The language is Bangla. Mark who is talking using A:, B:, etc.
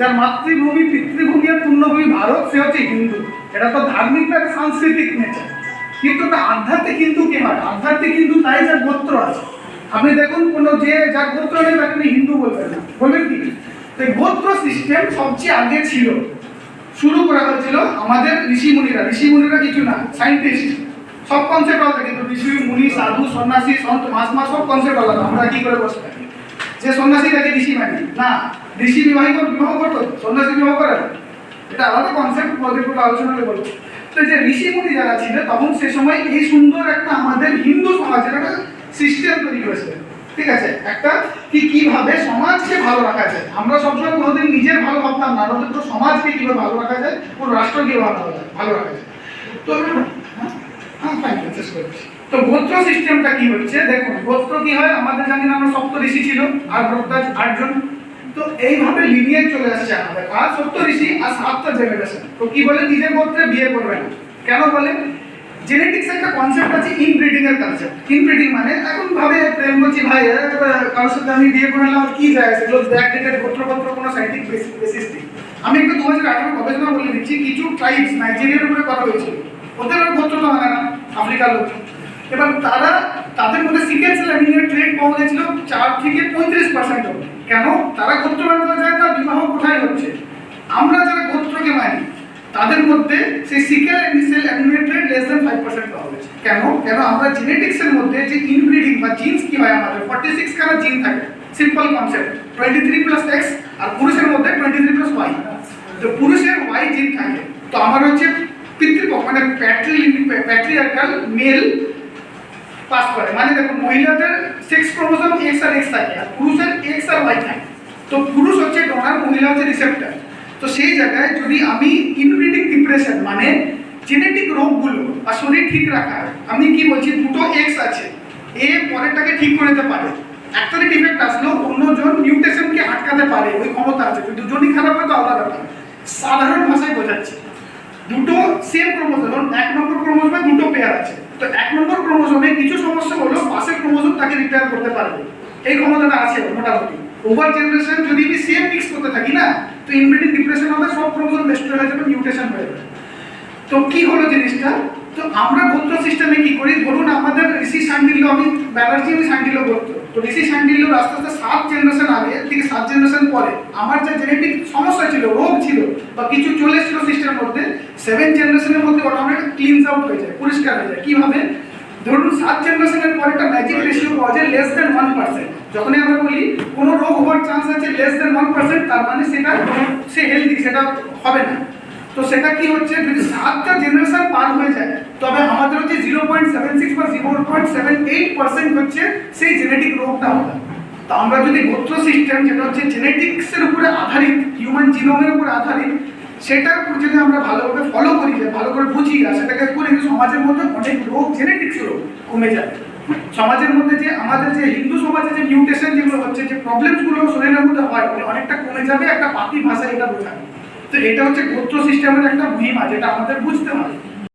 A: যার মাতৃভূমি, পিতৃভূমি আর পূর্ণভূমি ভারত, সে হচ্ছে হিন্দু। এটা তো ধার্মিক না সাংস্কৃতিক নেচার কিন্তু একটা আধ্যাত্মিক হিন্দু কে হয়? আধ্যাত্মিক হিন্দু তাই যার গোত্র আছে। আপনি দেখুন, কোনো যে যার গোত্র নেই, তাকে হিন্দু বলবেন না। বলবেন কি? তো গোত্র সিস্টেম সবচেয়ে আগে ছিল। শুরু করা হয়েছিল আমাদের ঋষি মুনিরা। ঋষি মুনিরা কিছু না সাইন্টিস্ট সব কনসেপ্ট আলাদা, কিন্তু ঋষি, মুনি, সাধু, সন্ন্যাসী, সন্ত মাস মাস সব কনসেপ্ট আলাদা। আমরা কি করে বসে থাকি? যে সন্ন্যাসী তাকে ঋষি মানে না ঋষি বিবাহিত বিবাহ করতো সন্ন্যাসী বিবাহ করে। এটা আলাদা কনসেপ্ট পদে আলোচনা করে তো যে ঋষি মুনি যারা ছিল তখন সে সময় এই সুন্দর একটা আমাদের হিন্দু সমাজের একটা সিস্টেম তৈরি হয়েছে ঠিক আছে? একটা কি কীভাবে সমাজকে ভালো রাখা যায়। আমরা সবসময় কোনোদিন নিজের ভালো ভাবতাম না আমাদের তো সমাজকে কীভাবে ভালো রাখা যায় পুরো রাষ্ট্রকে ভালো ভালো রাখা যায়। তো হ্যাঁ, হ্যাঁ ফাইন শেষ করছি। তো গোত্র সিস্টেমটা কি হচ্ছে? দেখুন, গোত্র কি হয়? আমাদের জানি আমরা সপ্ত ঋষি ছিল, আর ভরদ্বাজ আটজন। তো এইভাবে লিনিয়ে চলে আসছে আমাদের। আর সপ্ত ঋষি আর সাতটা জেনারেশন তো কি বলে? নিজের গোত্রে বিয়ে করবে না কেন বলে? জেনেটিক্স একটা কনসেপ্ট আছে ইনব্রিডিং এর কনসেপ্ট ইনব্রিডিং মানে এখন ভাবে প্রেম করছি, ভাই কারোর সাথে আমি বিয়ে করে নিলাম কি যায় আছে? রোজ ব্যাক ডেটেড গোত্রপত্র কোনো সাইন্টিফিক বেসিস নেই। আমি একটু দু হাজার আঠারো গবেষণা বলে দিচ্ছি। কিছু ট্রাইবস নাইজেরিয়ার উপরে কথা হয়েছিল। ওদের গোত্র তো মানে না, আফ্রিকার লোক এবার তারা তাদের মধ্যে সিকেল সেল অ্যানিমিয়ার ট্রেড পাওয়া গেছিল চার থেকে পঁয়ত্রিশ পার্সেন্ট কেন? তারা গোত্র মানতে যায় না, বিবাহ কোথায় হচ্ছে? আমরা যারা গোত্রকে মানি, তাদের মধ্যে সেই sickle cell অ্যানিমিয়ার trait less than five percent পাওয়া গেছে। কেন? কেন? আমরা জেনেটিক্সের মধ্যে যে ইনব্রিডিং বা জিন্স কি হয় আমাদের ফর্টি সিক্স খানা জিন থাকে? Simple concept twenty three plus X আর পুরুষের মধ্যে টোয়েন্টি থ্রি প্লাস ওয়াই তো পুরুষের ওয়াই জিন থাকে। তো আমার হচ্ছে পিতৃপক্ষ মানে প্যাট্রি প্যাট্রিয়ার্কাল মেল পাস করে। মানে দেখো মহিলাদের সেক্স ক্রোমোসোম এক্স আর এক্স থাকে, আর পুরুষের এক্স আর ওয়াই থাকে। তো পুরুষ হচ্ছে ডোনার মহিলা হচ্ছে রিসেপ্টার তো সেই জায়গায় যদি আমি ইনব্রিডিং ডিপ্রেশন মানে জেনেটিক রোগগুলো বা শরীর ঠিক রাখা আমি কি বলছি, দুটো এক্স আছে, এ পরেরটাকে ঠিক করে দিতে পারে। একটারে ডিফেক্ট আসলেও অন্যজন মিউটেশনকে আটকাতে পারে, ওই ক্ষমতা আছে। দুজনই খারাপ হয়, তো আলাদা ব্যাপার। সাধারণ ভাষায় বোঝাচ্ছি। দুটো সেম ক্রোমোজোম এক নম্বর ক্রোমোজোমে দুটো পেয়ার আছে। তো এক নম্বর ক্রোমোজোমে কিছু সমস্যা হলেও পাশের ক্রোমোজোম তাকে রিপেয়ার করতে পারবে। এই ক্ষমতাটা আছে মোটামুটি। ওভার জেনারেশন যদি আমি সেম মিক্স করতে থাকি না, তো ইনব্রিডিং ডিপ্রেশন হবে, সব ক্রোমোজোম হয়ে যাবে মিউটেশন হয়ে যাবে। তো কি হলো জিনিসটা? তো আমরা গোত্র সিস্টেমে কি করি? ধরুন আমাদের ঋষি সান্ডিল্য, আমি ব্যানার্জি, আমি সান্ডিল্য গোত্র। তো ঋষি সান্ডিল্য আস্তে আস্তে সাত জেনারেশন আগে থেকে সাত জেনারেশন পরে, আমার যে জেনেটিক সমস্যা ছিল, রোগ ছিল, বা কিছু চলে এসেছিল সিস্টেমের মধ্যে সেভেন জেনারেশনের মধ্যে অটোমেটিক ক্লিনস আউট হয়ে যায় পরিষ্কার হয়ে যায়। কীভাবে? ধরুন সাত জেনারেশনের পরে একটা ম্যাজিক রেশিও পাওয়া যায় লেস দেন ওয়ান পার্সেন্ট যখনই আমরা বলি কোনো রোগ হওয়ার চান্স আছে লেস দেন ওয়ান পার্সেন্ট তার মানে সেটা সে হেলদি সেটা হবে না। তো সেটা কি হচ্ছে? যদি সাতটা জেনারেশন পার হয়ে যায় তবে আমাদের হচ্ছে জিরো পয়েন্ট সেভেন সিক্স বা zero point seven eight percent হচ্ছে সেই জেনেটিক রোগটা হবে। তো আমরা যদি গোত্র সিস্টেম যেটা হচ্ছে জেনেটিক্সের উপরে আধারিত হিউম্যান জিনোমের উপরে আধারিত সেটার যদি আমরা ভালোভাবে ফলো করি, যে ভালো করে বুঝি, আর সেটাকে করি সমাজের মধ্যে অনেক রোগ জেনেটিক্স রোগ কমে যায়। সমাজের মধ্যে যে আমাদের যে হিন্দু সমাজে যে মিউটেশন যেগুলো হচ্ছে, যে প্রবলেমসগুলো শরীরের মধ্যে হয় অনেকটা কমে যাবে, একটা পাতি ভাষা এটা বোঝাবে তো এটা হচ্ছে গোত্র সিস্টেমের একটা মহিমা, যেটা আমাদের বুঝতে হবে